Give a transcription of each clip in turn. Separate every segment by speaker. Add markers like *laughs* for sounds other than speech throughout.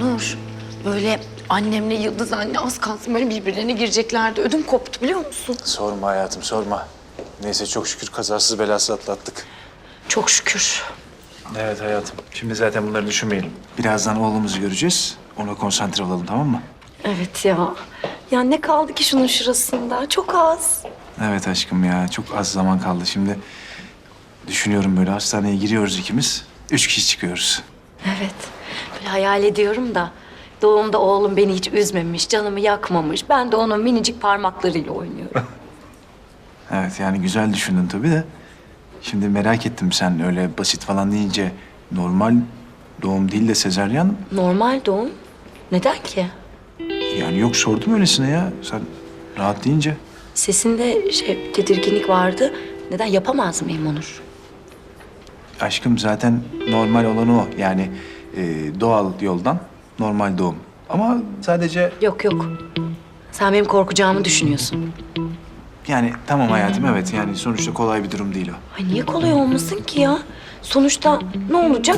Speaker 1: Onur, böyle annemle Yıldız anne az kalsın böyle birbirlerine gireceklerdi. Ödüm koptu biliyor musun?
Speaker 2: Sorma hayatım sorma. Neyse çok şükür kazasız belasız atlattık.
Speaker 1: Çok şükür.
Speaker 2: Evet hayatım. Şimdi zaten bunları düşünmeyelim. Birazdan oğlumuzu göreceğiz. Ona konsantre olalım tamam mı?
Speaker 1: Evet ya. Ya ne kaldı ki şunun şurasında? Çok az.
Speaker 2: Evet aşkım ya çok az zaman kaldı. Şimdi düşünüyorum böyle hastaneye giriyoruz ikimiz. Üç kişi çıkıyoruz.
Speaker 1: Evet. Böyle hayal ediyorum da doğumda oğlum beni hiç üzmemiş, canımı yakmamış. Ben de onun minicik parmaklarıyla oynuyorum. *laughs*
Speaker 2: Evet yani güzel düşündün tabii de. Şimdi merak ettim sen öyle basit falan deyince normal doğum değil de sezaryen
Speaker 1: Normal doğum. Neden ki?
Speaker 2: yani yok sordum öylesine ya. Sen rahat deyince.
Speaker 1: Sesinde şey tedirginlik vardı. Neden yapamaz mıyım Onur?
Speaker 2: Aşkım zaten normal olan o. Yani e, doğal yoldan normal doğum. Ama sadece
Speaker 1: Yok yok. Sen benim korkacağımı düşünüyorsun.
Speaker 2: yani tamam hayatım evet yani sonuçta kolay bir durum değil o.
Speaker 1: Ay niye kolay olmasın ki ya? Sonuçta ne olacak?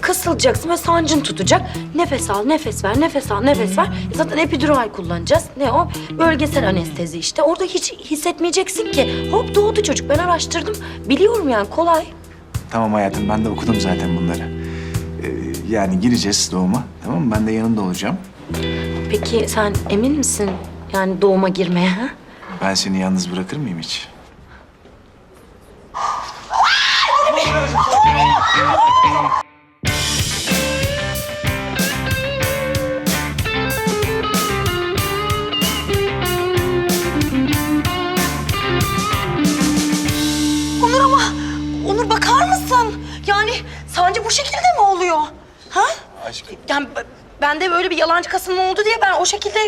Speaker 1: Kasılacaksın ve sancın tutacak. Nefes al, nefes ver, nefes al, nefes ver. E Zaten epidural kullanacağız. Ne o? Bölgesel anestezi işte. Orada hiç hissetmeyeceksin ki. Hop doğdu çocuk. Ben araştırdım. Biliyorum yani kolay.
Speaker 2: Tamam hayatım ben de okudum zaten bunları. Yani gireceğiz doğuma tamam mı? Ben de yanında olacağım.
Speaker 1: Peki sen emin misin yani doğuma girmeye? Ha?
Speaker 2: Ben seni yalnız bırakır mıyım hiç?
Speaker 3: Onur ama, Onur bakar mısın? Yani sancı bu şekilde mi oluyor? Ha?
Speaker 2: Aşkım.
Speaker 3: Yani bende böyle bir yalancı kasılma oldu diye ben o şekilde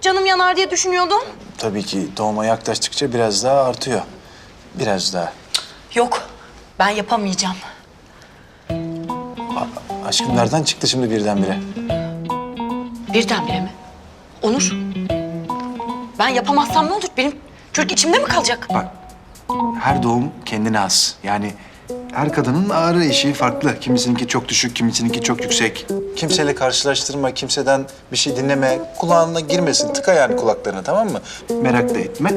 Speaker 3: canım yanar diye düşünüyordum.
Speaker 2: Tabii ki doğuma yaklaştıkça biraz daha artıyor. Biraz daha.
Speaker 3: Yok, ben yapamayacağım.
Speaker 2: Aşkım nereden çıktı şimdi birdenbire?
Speaker 3: Birdenbire mi? Onur, ben yapamazsam ne olur? Benim çocuk içimde mi kalacak?
Speaker 2: Bak, her doğum kendine has. Yani her kadının ağrı eşiği farklı. Kimisininki çok düşük, kimisininki çok yüksek. Kimseyle karşılaştırma, kimseden bir şey dinleme. Kulağına girmesin, tıka yani kulaklarına tamam mı? Merak da etme.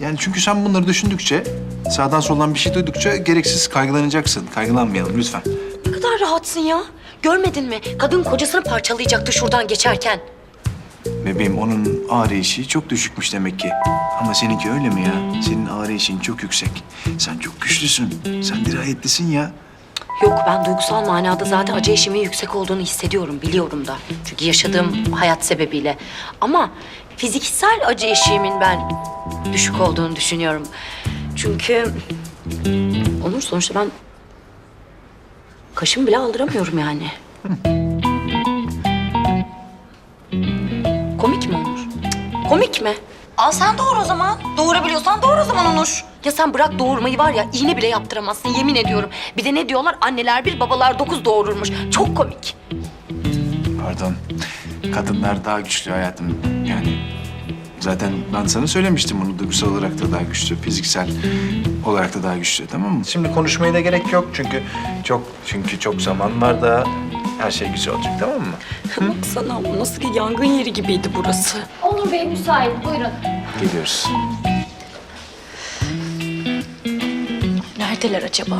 Speaker 2: Yani çünkü sen bunları düşündükçe, sağdan soldan bir şey duydukça gereksiz kaygılanacaksın. Kaygılanmayalım lütfen.
Speaker 1: Ne kadar rahatsın ya. Görmedin mi? Kadın kocasını parçalayacaktı şuradan geçerken.
Speaker 2: Bebeğim onun ağrı eşiği çok düşükmüş demek ki. Ama seninki öyle mi ya? Senin ağrı eşiğin çok yüksek. Sen çok güçlüsün. Sen dirayetlisin ya.
Speaker 1: Yok ben duygusal manada zaten acı eşimin yüksek olduğunu hissediyorum, biliyorum da. Çünkü yaşadığım hayat sebebiyle. Ama fiziksel acı eşiğimin ben düşük olduğunu düşünüyorum. Çünkü Onur sonuçta ben kaşımı bile aldıramıyorum yani. Komik mi?
Speaker 3: Al sen doğur o zaman. Doğurabiliyorsan doğur o zaman Onur.
Speaker 1: Ya sen bırak doğurmayı var ya iğne bile yaptıramazsın yemin ediyorum. Bir de ne diyorlar anneler bir babalar dokuz doğururmuş. Çok komik.
Speaker 2: Pardon. Kadınlar daha güçlü hayatım. Yani zaten ben sana söylemiştim bunu duygusal olarak da daha güçlü, fiziksel olarak da daha güçlü tamam mı? Şimdi konuşmaya da gerek yok çünkü çok çünkü çok zaman var da her şey güzel olacak tamam mı?
Speaker 1: Baksana bu nasıl ki yangın yeri gibiydi burası.
Speaker 4: Onur Bey müsait, buyurun.
Speaker 2: Geliyoruz.
Speaker 1: Neredeler acaba?